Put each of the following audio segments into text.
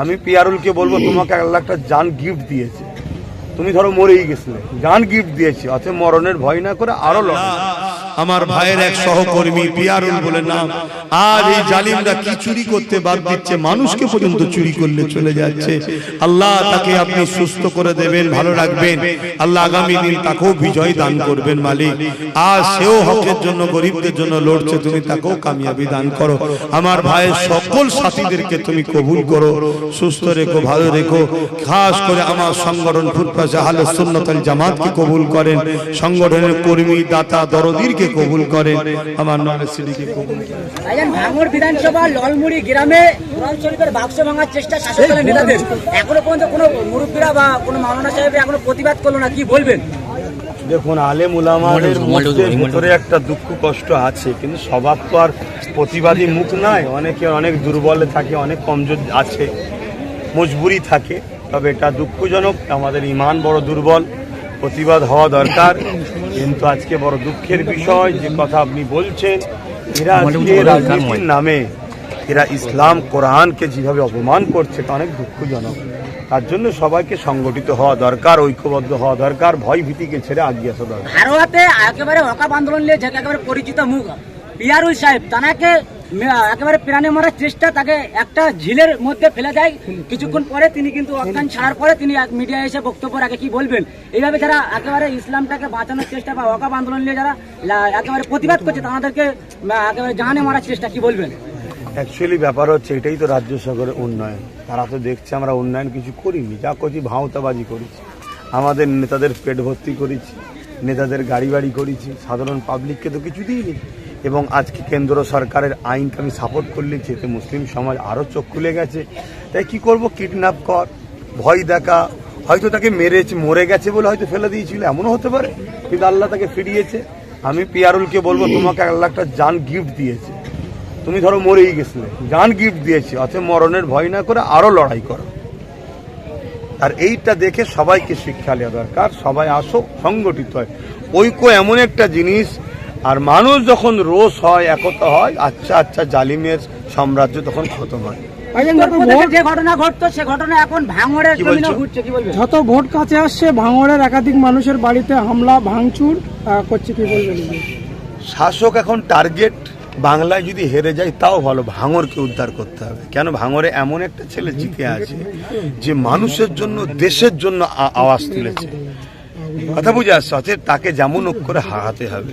আমি পিয়ারুলকে বলব, তোমাকে আল্লাহ একটা যান গিফট দিয়েছে। তুমি ধরো মরেই গেছিলে। যান গিফট দিয়েছে অথবা মরণের ভয় না করে আরও লড়াই। আমার ভাইয়ের এক সহকর্মী পিয়ারুল বলে নাম আর এই জালিমরা কি চুরি করতে বাদ দিচ্ছে? মানুষকে পর্যন্ত চুরি করলে চলে যাচ্ছে। আল্লাহ তাকে আপনি সুস্থ করে দেবেন ভালো রাখবেন। আল্লাহ আগামী দিন তাকেও বিজয় দান করবেন মালিক। আর সেও হকের জন্য গরিবদের জন্য লড়ছে তুমি তাকেও কামিয়াবি দান করো। আমার ভাইয়ের সকল সাথীদেরকে তুমি কবুল করো সুস্থ রেখো ভালো রেখো। খাস করে আমার সংগঠন ফুটপাশে হালে সুন্নতাল জামাতকে কবুল করেন সংগঠনের কর্মী দাতা দরদিরকে কবুল করেন আমার নরেশ সিডিকে কবুল ভাইজান ভাঙড় বিধানসভা ললমুড়ি গ্রামে কোরআন শরীফের বাক্স ভাঙার চেষ্টা শাসক দলের নেতাদের। এখনও পর্যন্ত কোনো মুরব্বীরা বা কোনো মাওলানা সাহেবরা এখনও প্রতিবাদ করল না কি বলবেন? দেখুন আলেম উলামাদের মধ্যে ভিতরে একটা দুঃখ কষ্ট আছে কিন্তু সবার তো আর প্রতিবাদী মুখ নাই অনেকে অনেক দুর্বল থাকে অনেক কমজোর আছে মজবুরি থাকে। তবে এটা দুঃখজনক আমাদের ইমান বড় দুর্বল। প্রতিবাদ হওয়া দরকার। কিন্তু আজকে বড় দুঃখের বিষয় যে কথা আপনি বলছেন এরা আজকে রাজনীতির নামে এরা ইসলাম কোরআনকে যেভাবে অপমান করছে তা অনেক দুঃখজনক। তার জন্য সবাইকে সংগঠিত হওয়া দরকার ঐক্যবদ্ধ হওয়া দরকার ভয় ভীতিকে ছেড়ে আগিয়ে আসা দরকার। হারোয়াতে একেবারে হকাপ আন্দোলন নিয়ে যে একেবারে পরিচিত মুখ। পিয়ারুল সাহেব তাকে একেবারে প্রাণে মারার চেষ্টা তাকে একটা ঝিলের মধ্যে ফেলে দেয়। কিছুক্ষণ পরে তিনি কিন্তু অজ্ঞান ছাড়ার পরে তিনি মিডিয়া এসে বক্তব্য রাখে, কি বলবেন? এইভাবে যারা একেবারে ইসলামটাকে বাঁচানোর চেষ্টা বা হকাপ আন্দোলন নিয়ে যারা একেবারে প্রতিবাদ করছে, তাদেরকে একেবারে জানে মারার চেষ্টা, কি বলবেন? অ্যাকচুয়ালি ব্যাপার হচ্ছে, এটাই তো রাজ্য সরকারের উন্নয়ন। তারা তো দেখছে, আমরা উন্নয়ন কিছু করিনি, যা করছি ভাঁওতাবাজি করেছি। আমাদের নেতাদের পেট ভর্তি করেছি, নেতাদের গাড়ি বাড়ি করেছি, সাধারণ পাবলিককে তো কিছু দিইনি। এবং আজকে কেন্দ্র সরকারের আইনকে আমি সাপোর্ট করলে যেতে মুসলিম সমাজ আরও চোখ খুলে গেছে, তাই কি করব? কিডন্যাপ কর, ভয় দেখা, হয়তো তাকে মেরেছে মরে গেছে বলে হয়তো ফেলে দিয়েছিল, এমনও হতে পারে, কিন্তু আল্লাহ তাকে ফিরিয়েছে। আমি পিয়ারুলকে বলব, তোমাকে আল্লাহ একটা জান গিফট দিয়েছে। তুমি ধরো মরেই গেছিলে, জান গিফট দিয়েছি অথবা মরণের ভয় না করে আরও লড়াই করো। আর এইটা দেখে সবাইকে শিক্ষা নেওয়া দরকার, সবাই আসো, সংগঠিত হয়। ঐক্য এমন একটা জিনিস আর মানুষ যখন রোষ হয় একতা হয় আচ্ছা আচ্ছা জালিমের সাম্রাজ্য তখন খতম হয়। যে ঘটনা ঘটতো সে ঘটনা এখন ভাঙড়ের কি বলবেন যত ভোট কাছে আসছে ভাঙড়ের একাধিক মানুষের বাড়িতে হামলা ভাঙচুর করছে কি বলবেন শাসক এখন টার্গেট বাংলায় যদি হেরে যায় তাও ভালো। ভাঙরকে উদ্ধার করতে হবে। কেন? ভাঙরে এমন একটা ছেলে জিতে আছে যে মানুষের জন্য দেশের জন্য আওয়াজ তুলেছে। কথা বুঝে আসছে? তাকে যেমন করে হারাতে হবে।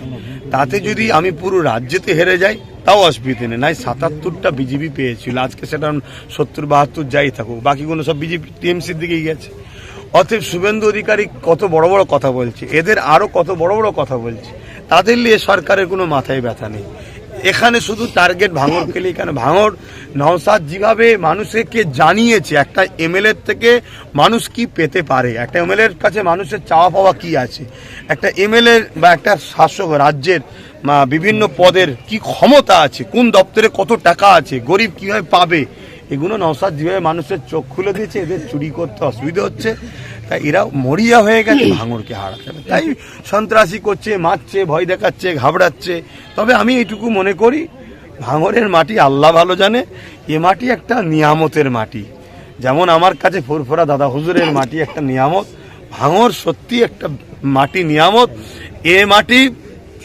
তাতে যদি আমি পুরো রাজ্যেতে হেরে যাই, তাও অসুবিধে নেই। নাই, সাতাত্তরটা বিজেপি পেয়েছিল। আজকে সেটা সত্তর, বাহাত্তর যাই থাকুক, বাকিগুলো সব বিজেপি, টিএমসির দিকেই গেছে। অতএব শুভেন্দু অধিকারী কত বড় বড় কথা বলছে, এদের আরও কত বড় বড় কথা বলছে, তাদের নিয়ে সরকারের কোনো মাথায় ব্যথা নেই। এখানে শুধু টার্গেট ভাঙর খেলে কেন? ভাঙর নওসাদ যেভাবে মানুষকে জানিয়েছে, একটা এমএলএ থেকে মানুষ কি পেতে পারে? একটা এমএলএ কাছে মানুষের চাওয়া পাওয়া কি আছে? একটা এমএলএ বা একটা শাসক রাজ্যের বিভিন্ন পদের কি ক্ষমতা আছে? কোন দপ্তরে কত টাকা আছে? গরিব কীভাবে পাবে? এগুলো নওসাদ যেভাবে মানুষের চোখ খুলে দিয়েছে, এদের চুরি করতে অসুবিধা হচ্ছে। তাই এরা মরিয়া হয়ে গেছে ভাঙরকে হারাতে হবে। তাই সন্ত্রাসী করছে মারছে ভয় দেখাচ্ছে ঘাবড়াচ্ছে। তবে আমি এইটুকু মনে করি ভাঙরের মাটি আল্লাহ ভালো জানে এ মাটি একটা নিয়ামতের মাটি। যেমন আমার কাছে ফুরফুরা দাদা হুজুরের মাটি একটা নিয়ামত ভাঙর সত্যি একটা মাটি নিয়ামত। এ মাটি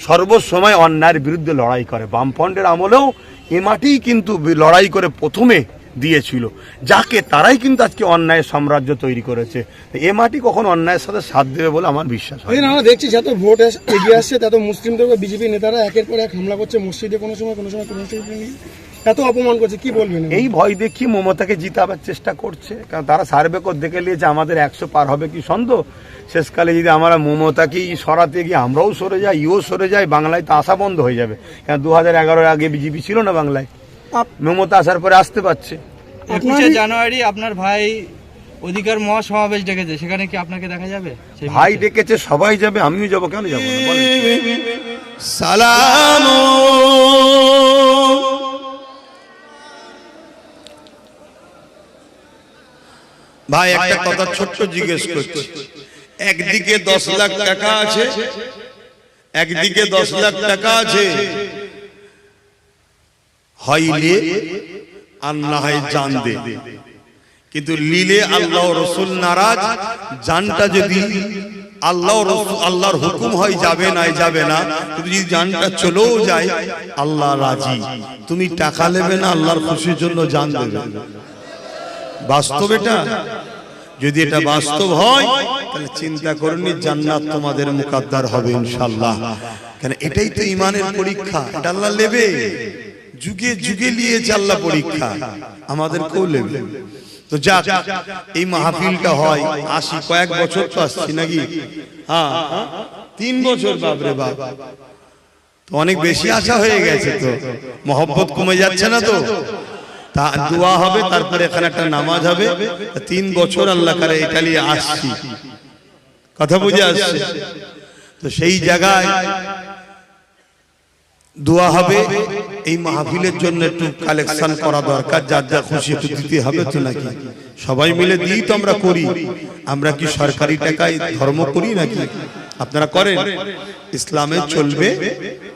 সর্বসময় অন্যায়ের বিরুদ্ধে লড়াই করে। বামফ্রন্টের আমলেও এ মাটি কিন্তু লড়াই করে প্রথমে দিয়েছিল যাকে তারাই কিন্তু আজকে অন্যায়ের সাম্রাজ্য তৈরি করেছে। এ মাটি কখন অন্যায়ের সাথে সাথ দেবে বলে আমার বিশ্বাস হয় আমরা দেখছি যত ভোট এগিয়ে আসছে তত মুসলিমদের বিজেপি নেতারা একের পর এক হামলা করছে মসজিদে কোনো সময় কোনো সময় কোনো সময় এত অপমান করছে কি বলবেন এই ভয় দেখি মমতাকে জিতাবার চেষ্টা করছে? কারণ তারা সার্ভে করে দেখে নিয়েছে আমাদের একশো পার হবে কি সন্দেহ শেষকালে যদি আমরা মমতাকেই সরাতে গিয়ে আমরাও সরে যাই ইও সরে যাই বাংলায় তো আশা বন্ধ হয়ে যাবে। কারণ দু হাজার এগারোর আগে বিজেপি ছিল না বাংলায়। মমতা আসার পরে আসতে পারছে। একুশে জানুয়ারি আপনার ভাই অধিকার মহাসমাবেশ ডেকেছে সেখানে কি আপনাকে দেখা যাবে? ভাই ডেকেছে সবাই যাবে আমিও যাব কেন যাব সালাম। ভাই একটা কথা ছোট্ট জিজ্ঞেস করছি। একদিকে দশ লাখ টাকা আছে একদিকে দশ লাখ টাকা আছে হইলে আর না হয় জান দে কিন্তু লিলে আল্লাহ রসুল নারাজ জানটা যদি আল্লাহ আল্লাহর হুকুম হয় যাবে না যাবে না কিন্তু যদি জানটা চলেও যায় আল্লাহ রাজি। তুমি টাকা নেবে না আল্লাহর খুশির জন্য জান দেবে। বাস্তব এটা? যদি এটা বাস্তব হয় তাহলে চিন্তা করনি জান্নাত তোমাদের মুকাদ্দার হবে ইনশাল্লাহ কেন এটাই তো ইমানের পরীক্ষা এটা আল্লাহ নেবে। যুগে যুগে নিয়েছে আল্লাহ পরীক্ষা। আমাদেরকেও নেবে তো যাক, এই মাহফিলটা হয়, আসি কয়েক বছর তো আসছি নাকি? হ্যাঁ তিন বছর, বাপরে বাপ। তো অনেক বেশি আশা হয়ে গেছে তো। মহব্বত কমে যাচ্ছে না তো। তা দোয়া হবে, তারপরে এখানে একটা নামাজ হবে। তিন বছর আল্লাহ কারে এটা নিয়ে আসছি। কথা বুঝে আসছে। তো সেই জায়গায় দোয়া হবে। এই মাহফিলের জন্য একটু কালেকশন করা দরকার, যার যা খুশি একটু দিতে হবে তো নাকি? সবাই মিলে দিই তো আমরা করি। আমরা কি সরকারি টাকায় ধর্ম করি নাকি? আপনারা করেন। ইসলামে চলবে?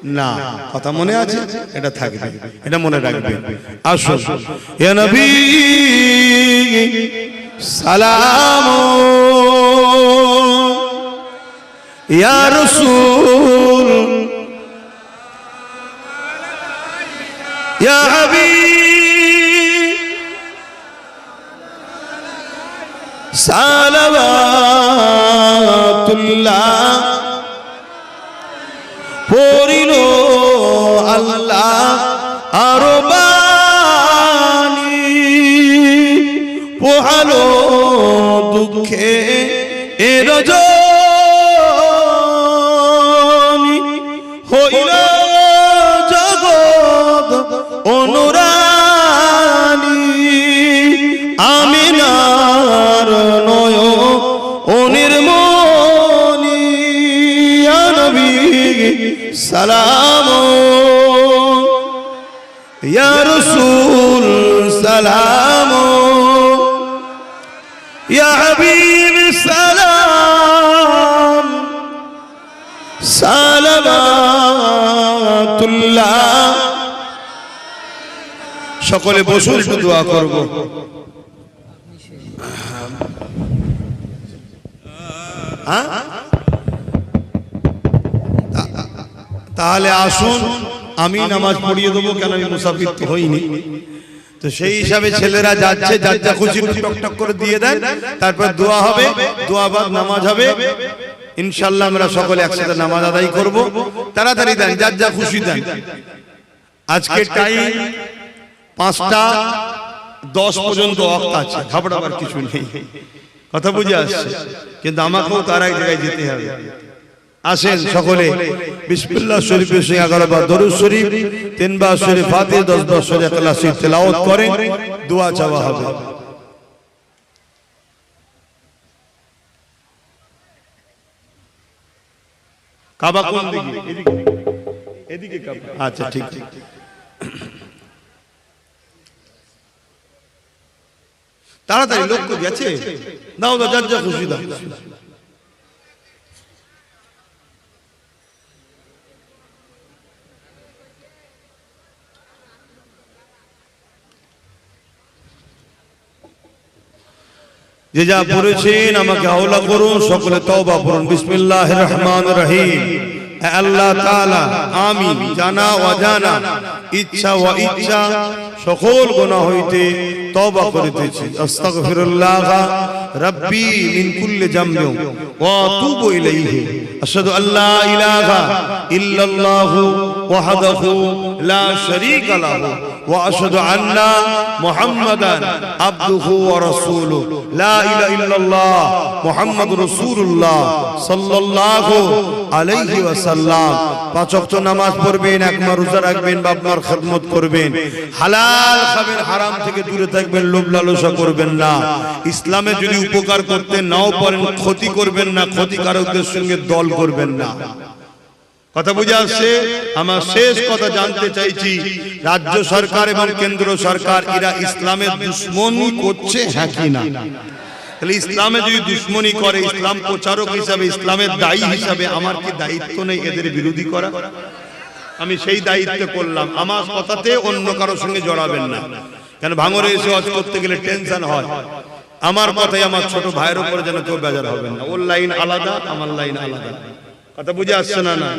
না। কথা মনে আছে? এটা থাকবে। এটা মনে রাখবে আসুন। সালাম। ইয়া রাসূল। হাবিব। পড়িল আল্লাহ আরও পোহালো দুঃখে এ রজনী সকলে বসুন একটু দোয়া করব। হ্যাঁ? তাহলে আসুন আমি নামাজ পড়িয়ে দেবো কেন আমি মুসাফির তো হইনি। তো সেই হিসাবে ছেলেরা যাচ্ছে যার যা খুশি একটু টক টক করে দিয়ে দেন তারপর দোয়া হবে দোয়া বাদ নামাজ হবে। ইনশাল্লাহ আমরা সকলে একসাথে নামাজ আদায় করব। তাড়াতাড়ি দেন যার যা খুশি দেন। আজকে টাইম পাঁচটা, দশ পর্যন্ত অক্ত আছে, ঘাবড়াবার কিছু নেই। কথা বুঝে আসছে? কিন্তু আমাকেও তার এক জায়গায় যেতে হবে। আসেন সকলে, বিসমিল্লাহ শরীফের সঙ্গে এগারো বার দরুদ শরীফ, তিনবার শরীফ ফাতে দশ দশ শরীফ একলাসি তেলাওয়াত করেন, দোয়া চাওয়া হবে। কাবা কোন দিকে? এদিকে। এদিকে আচ্ছা ঠিক ঠিক। তাড়াতাড়ি লোক তো গেছে। দাও দাও যার যা খুশি দাও। যে যা পড়েছেন আমাকে হাওলা করুন সকলে তওবা করুন। বিসমিল্লাহির রহমানির রহিম। আল্লাহ তাআলা আমি জানা, অজানা, ইচ্ছা ও ইচ্ছা সকল গুনাহ হইতে তওবা করিতেছি। আস্তাগফিরুল্লাহ রব্বি মিন কুল্লি জামবি ওয়া তুবু ইলাইহি। আশহাদু আল্লা ইলাহা ইল্লাল্লাহু ওয়াহদাহু লা শারীকা লাহু। ওয়া আশহাদু আন্না মুহাম্মাদান আবদুহু ওয়া রাসূলুহু। লা ইলাহা ইল্লাল্লাহ মুহাম্মাদুর রাসূলুল্লাহ সাল্লাল্লাহু আলাইহি ওয়াসাল্লাম। পাঁচ ওয়াক্ত নামাজ পড়বেন, এক মাস রোজা রাখবেন, বাপ মার খেদমত করবেন। হালাল খাবেন, হারাম থেকে দূরে থাকবেন, লোভ লালসা করবেন না। ইসলামে যদি উপকার করতে নাও পারেন, ক্ষতি করবেন না, ক্ষতিকারকদের সঙ্গে দল করবেন না। কথা বুঝে আসছে? আমার শেষ কথা জানতে চাইছি। রাজ্য সরকার এবং কেন্দ্র সরকার, এরা ইসলামের দুশ্মনী করছে হ্যাঁ না? তাহলে ইসলামে যদি দুশ্মনী করে, ইসলাম প্রচারক হিসাবে, ইসলামের দায়ী হিসাবে, আমার কি দায়িত্ব নেই এদের বিরোধী করা? আমি সেই দায়িত্ব করলাম। আমার কথাতে অন্য কারোর সঙ্গে জড়াবেন না। কেন ভাঙরে এসে হজ করতে গেলে টেনশন হয়। আমার কথাই আমার ছোট ভাইয়ের উপরে যেন কেউ বেজার হবে না। ওর লাইন আলাদা, আমার লাইন আলাদা। কথা বুঝে আসছে না না?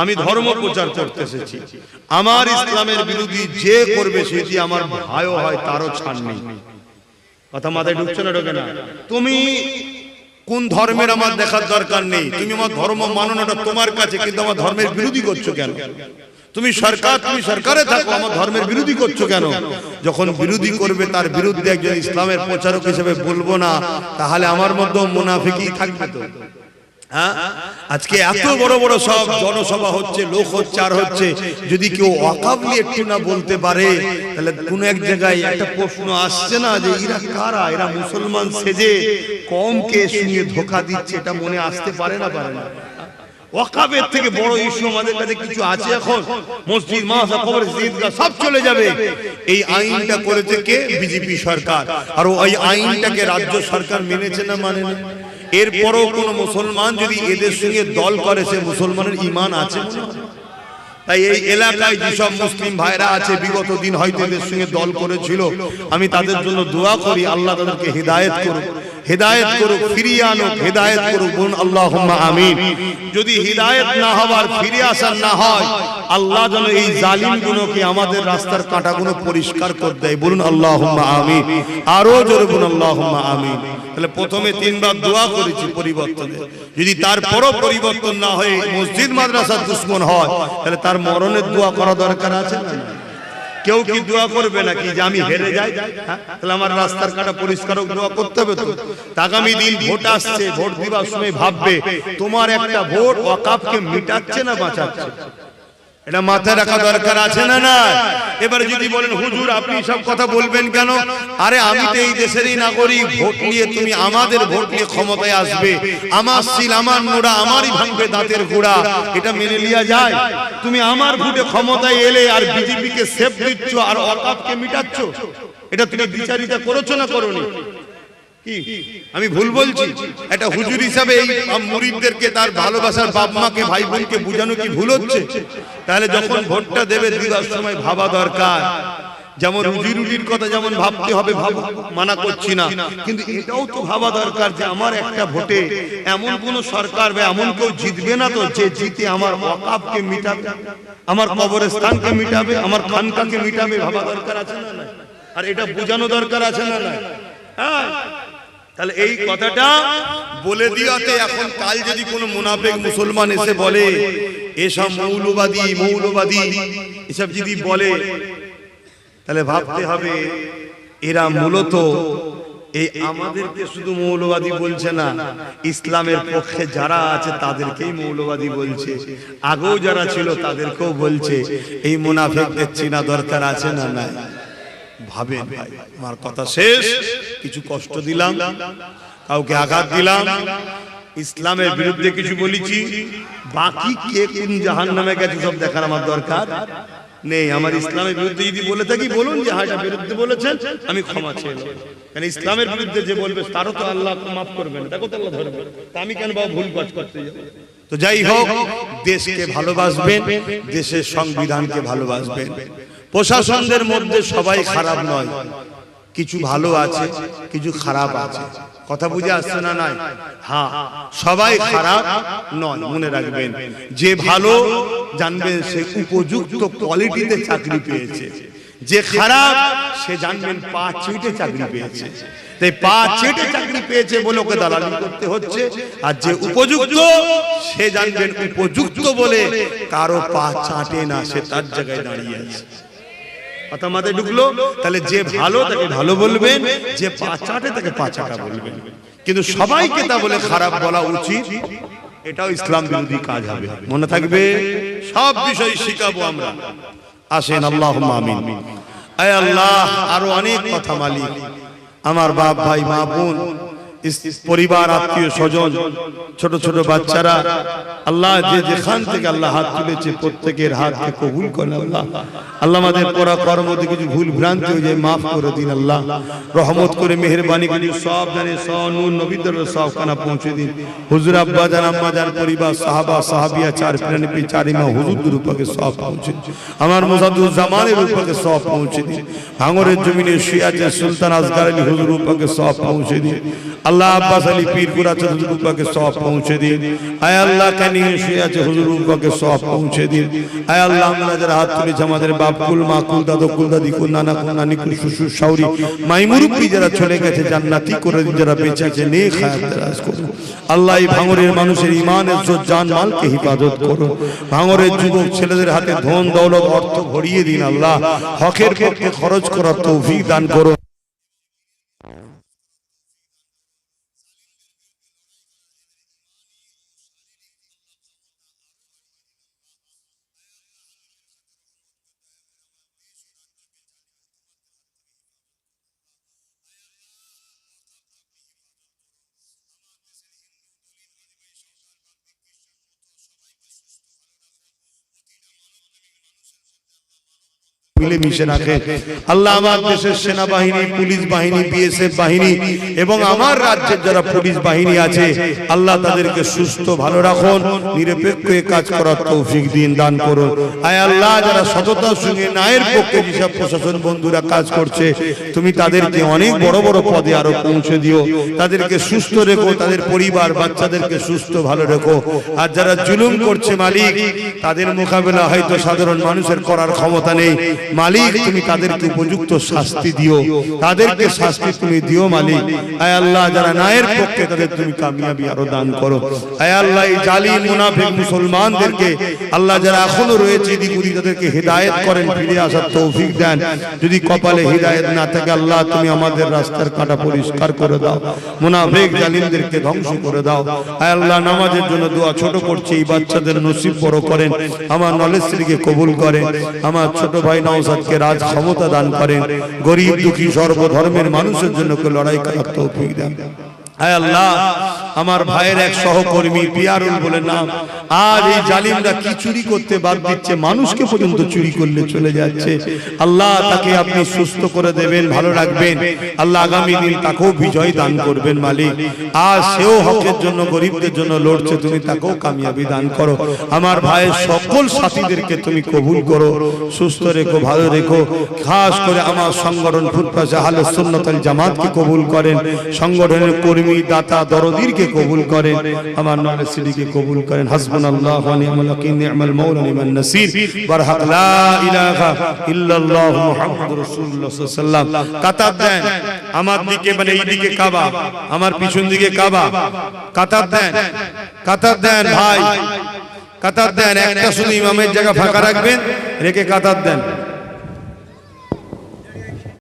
আমি ধর্ম প্রচার করতে এসেছি। আমার ইসলামের বিরোধী যে করবে সেটি আমার ভাইও হয়, তারও ছাড় নেই। কথা মাথায় ঢুকছে না, ঢোকে না? তুমি কোন ধর্মের আমার দেখার দরকার নেই? তুমি আমার ধর্ম মানো না ওটা তোমার কাছে, কিন্তু আমার ধর্মের বিরোধী করছ কেন? তুমি সরকার, তুমি সরকারে থাকো, আমার ধর্মের বিরোধী করছ কেন? যখন বিরোধী করবে তার বিরুদ্ধে একজন ইসলামের প্রচারক হিসেবে বলব না, তাহলে আমার মধ্যে মুনাফিকি থাকবে তো। হ্যাঁ? আজকে এত বড় বড় সব জনসভা হচ্ছে লোক হচ্ছে হচ্ছে। যদি কেউ অকাবলি একটু না বলতে পারে তাহলে কোন এক জায়গায় একটা প্রশ্ন আসছে না যে এরা কারা? এরা মুসলমান সেজে কমকে শুনিয়ে ধোকা দিচ্ছে এটা মনে আসতে পারে না পারে না। ওয়াকাবের থেকে বড় ইস্যু আমাদের কাছে কিছু আছে এখন? মসজিদ মাসা কবর ঈদগাহ সব চলে যাবে। এই আইনটা করেছে কে? বিজেপি সরকার। আর ওই আইনটাকে রাজ্য সরকার মেনেছে না মানে না? এরপরও কোন মুসলমান যদি এদের সঙ্গে দল করে সে মুসলমানের ইমান আছে তাই এই এলাকায় যেসব মুসলিম ভাইরা আছে বিগত দিন হয়তো এদের সঙ্গে দল করেছিল। আমি তাদের জন্য দোয়া করি আল্লাহ তাদেরকে হেদায়েত করুক। হেদায়েত করুক ফিরিয়ে আনুক হেদায়েত করুক বলুন আল্লাহ আমিন। যদি হিদায়েত না হবার ফিরে আসার না হয় আল্লাহ যেন এই জালিম গুলোকে আমাদের রাস্তার কাঁটাগুলো পরিষ্কার করে দেয়। বলুন আল্লাহ আমিন আরও জোরে বলুন আল্লাহ আমিন তাহলে প্রথমে তিনবার দোয়া করেছি পরিবর্তনে। যদি তারপরও পরিবর্তন না হয়ে মসজিদ মাদ্রাসার দুশ্মন হয় তাহলে তার মরণের দোয়া করা দরকার আছে না? কেউ কি দোয়া করবে নাকি যে আমি হেরে যাই? হ্যাঁ? তাহলে আমার রাস্তার কাটা পরিষ্কার দোয়া করতে হবে তো। আগামী দিন ভোট আসছে ভোট দিবার সময় ভাববে তোমার একটা ভোট অকাপকে মিটাচ্ছে না বাঁচাচ্ছে। এটা মাথায় রাখা দরকার আছে না না এবার যদি বলেন, হুজুর, আপনি সব কথা বলবেন কেন? আরে, আমি তো এই দেশেরই নাগরিক, ভোট নিয়ে তুমি আমাদের ভোট নিয়ে ক্ষমতায় আসবে। আমার সিল আমার নোড়া, আমারই ভাঙবে দাঁতের গোড়া। এটা মেনে লিয়া যায়? তুমি আমার ভোটে ক্ষমতায় এলে আর বিজেপি কে সেফ দিচ্ছ আর অকাপকে মিটাচ্ছ? এটা তুমি বিচারিতা করেছ না করোনি? আমি ভুল বলছি। একটা হুজুর হিসাবে এই মুরিদদেরকে তার ভালোবাসার বাপ মাকে, ভাই বোনকে বোঝানো কি ভুল হচ্ছে? তাহলে যখন ভোটটা দেবে দিবার সময় ভাবা দরকার। যেমন রুজি কথা যেমন ভাবতে হবে মানা করছি না। কিন্তু এটাও তো ভাবা দরকার যে আমার একটা ভোটে এমন কোন সরকার বা এমন কেউ জিতবে না তো, যে জিতে আমার ওয়াকাফকে মিটাবে, আমার কবরস্থানকে মিটাবে, আমার খানকাকে মিটাবে, ভাবা দরকার আছে না আর এটা বোঝানো দরকার আছে না হ্যাঁ? তাহলে এই কথাটা বলে দিয়াতে এখন কাল যদি কোনো মুনাফেক মুসলমান এসে বলে এসব মৌলবাদী মৌলবাদী এসব যদি বলে তাহলে ভাবতে হবে এরা মূলত এই আমাদেরকে শুধু মৌলবাদী বলছে না ইসলামের পক্ষে যারা আছে তাদেরকেই মৌলবাদী বলছে। আগেও যারা ছিল তাদেরকেও বলছে এই মুনাফেকদের চেনা দরকার আছে না নাই? ভাবেন, ভাই আমার কথা শেষ, কিছু কষ্ট দিলাম, কাউকে আঘাত দিলাম, ইসলামের বিরুদ্ধে কিছু বলেছি, বাকি কে কোন জাহান নামে গেছে সব দেখার আমার দরকার নেই। আমার ইসলামের বিরুদ্ধে যদি বলে থাকি, বলুন যে হ্যাঁ বিরুদ্ধে বলেছেন, আমি ক্ষমা চেয়ে। কারণ ইসলামের বিরুদ্ধে যে বলবে, তারও তো আল্লাহ মাফ করবেন দেখো তো আল্লাহ ধরবে আমি কেন বাবা ভুল কাজ করতে যাব? তো যাই হোক, দেশকে ভালোবাসবেন, দেশের সংবিধানকে ভালোবাসবেন। প্রশাসনদের মধ্যে সবাই খারাপ নয়। কিছু ভালো আছে কিছু খারাপ আছে। কথা বুঝে আসছে না নাই? হ্যাঁ। সবাই খারাপ নয় মনে রাখবেন। যে ভালো জানবেন সে উপযুক্ত কোয়ালিটিতে চাকরি পেয়েছে। যে খারাপ সে জানবেন পা চিটে চাকরি পেয়েছে। তাই পা চেটে চাকরি পেয়েছে বলে ওকে দালালি করতে হচ্ছে। আর যে উপযুক্ত সে জানবেন উপযুক্ত বলে কারও পা চাটে না সে তার জায়গায় দাঁড়িয়ে আছে কথা মাথায় ঢুকলো, তাহলে যে ভালো তাকে ভালো বলবেন, যে পাচাটে তাকে পাচাটা বলবেন। কিন্তু সবাইকে তা বলে খারাপ বলা উচিত, এটাও ইসলাম বিরোধী কাজ হবে। মনে থাকবে, সব বিষয় শিখাবো আমরা। আসেন আল্লাহ আমিন। আয় আল্লাহ, আরও অনেক কথা মালিক। আমার বাপ, ভাই, মা, বোন পরিবার, আত্মীয় স্বজন, ছোট ছোট বাচ্চারা, আল্লাহ যে যেখান থেকে আল্লাহ হাত তুলেছে, প্রত্যেকের হাতকে কবুল করেন আল্লাহ। আল্লাহ আমাদের পড়া কর্ম থেকে কিছু ভুল ভ্রান্তি হয়ে যায়, মাফ করে দিন আল্লাহ। রহমত করে, মেহরবানি করে সব জানে সনুন নবীদের সব খানা পৌঁছে দিন। হুজুর, আব্বা জান, আম্মা জান, পরিবার, সাহাবা, সাহাবিয়া, চার পিরানিপি চারিমা হুজুর রূপকে সব পৌঁছে। আমার মোসাদুল জামানের রূপকে সব পৌঁছে দিন। ভাঙরের জমিনে শুয়ে সুলতান আসগার আলী হুজুর রূপকে সব পৌঁছে দিন। আল্লাহ আব্বাস আলী পীরপুরা রূপকে সব পৌঁছে দিন। আয় আল্লাহ কানি শুয়ে আছে হুজুর সব পৌঁছে দিন। আয় আল্লাহ আমরা যারা হাত তুলেছে আমাদের বাপকুল মাকুল কুল দাদি কুল নানা কুল নানি কুল শ্বশুর শাউরি মাইমুরুব্বি যারা চলে গেছে জান্নাতি করে দিন যারা বেঁচে আছে হায়াত দারাজ করুন। আল্লাহ এই ভাঙরের মানুষের ইমানের জোর জান মালকে হিফাজত করুন। ভাঙরের যুবক ছেলেদের হাতে ধন দৌলত অর্থ ভরিয়ে দিন আল্লাহ। হকের পক্ষে খরচ করার তৌফিক দান করুন। মিলেমিশে রাখে। আল্লাহ আমার দেশের সেনাবাহিনী, পুলিশ বাহিনী বিএসএফ বাহিনী এবং আমার রাজ্যের যারা পুলিশ বাহিনী আছে, আল্লাহ তাদেরকে সুস্থ, ভালো রাখুন, নিরপেক্ষ কাজ করার তৌফিক দিন, দান করুন। আয় আল্লাহ, যারা সততার সঙ্গে ন্যায়ের পক্ষে যেসব প্রশাসন বন্ধুরা কাজ করছে, তুমি তাদেরকে অনেক বড় বড় পদে আরও পৌঁছে দিও। তাদেরকে সুস্থ রেখো, তাদের পরিবার, বাচ্চাদেরকে সুস্থ, ভালো রেখো। আর যারা জুলুম করছে মালিক, তাদের মোকাবেলা হয়তো সাধারণ মানুষের করার ক্ষমতা নেই। মালিক, তুমি তাদেরকে উপযুক্ত শাস্তি দিও। তাদেরকে শাস্তি তুমি দিও, মালিক। আয় আল্লাহ, যারা ন্যায়ের পক্ষে, তাদের তুমি কামিয়াবি আরও দান করো। আয় আল্লাহ, এই জালিম মুনাফিক মুসলমানদেরকে, আল্লাহ যারা এখনও রয়েছে এদিক ওদিক তাদেরকে হেদায়েত করেন, ফিরে আসার তৌফিক দেন। যদি কপালে হেদায়েত না থাকে, আল্লাহ, তুমি আমাদের রাস্তার কাটা পরিষ্কার করে দাও। মুনাফিক জালিমদেরকে ধ্বংস করে দাও। আয় আল্লাহ, নামাজের জন্য দোয়া ছোট করছি, এই বাচ্চাদের নসিব বড় করেন। আমার নলেজ স্ত্রীকে কবুল করেন। আমার ছোট ভাই নওসাদকে রাজ ক্ষমতা দান করেন। গরিব দুঃখী সর্বধর্মের মানুষের জন্য লড়াই করার তৌফিক দেন। হায় আল্লাহ, আমার ভাইয়ের এক সহকর্মী পিয়ারুল বলে নাম। আর এই জালিমরা কি চুরি করতে বাদ দিচ্ছে? মানুষকে পর্যন্ত চুরি করলে চলে যাচ্ছে। আল্লাহ তাকে আপনি সুস্থ করে দেবেন, ভালো রাখবেন। আল্লাহ আগামী দিন তাকেও বিজয় দান করবেন, মালিক। আর সেও হকের জন্য, গরিবদের জন্য লড়ছে, তুমি তাকেও কামিয়াবি দান করো। আমার ভাইয়ের সকল সাথীদেরকে তুমি কবুল করো, সুস্থ রেখো, ভালো রেখো। খাস করে আমার সংগঠন ফুটপাশে হালে সুন্নতাল জামাতকে কবুল করেন। সংগঠনের কর্মী দাতা দরদিরকে কবুল করেন, আমার নলে সিডিকে কবুল করেন। হাসবুনাল্লাহ ওয়া নি'মাল ওয়াকিল নি'মাল মাওলা নি'মান নাসির। বারহাক লা ইলাহা ইল্লাল্লাহ মুহাম্মাদুর রাসূলুল্লাহ সাল্লাল্লাহু আলাইহি কাতার দেন, আমার দিকে মানে এই দিকে কাবা, আমার পিছন দিকে কাবা। কাতার দেন কাতার দেন ভাই। কাতার দেন, একটা শুধু ইমামের জায়গা ফাঁকা রাখবেন, রেখে কাতার দেন।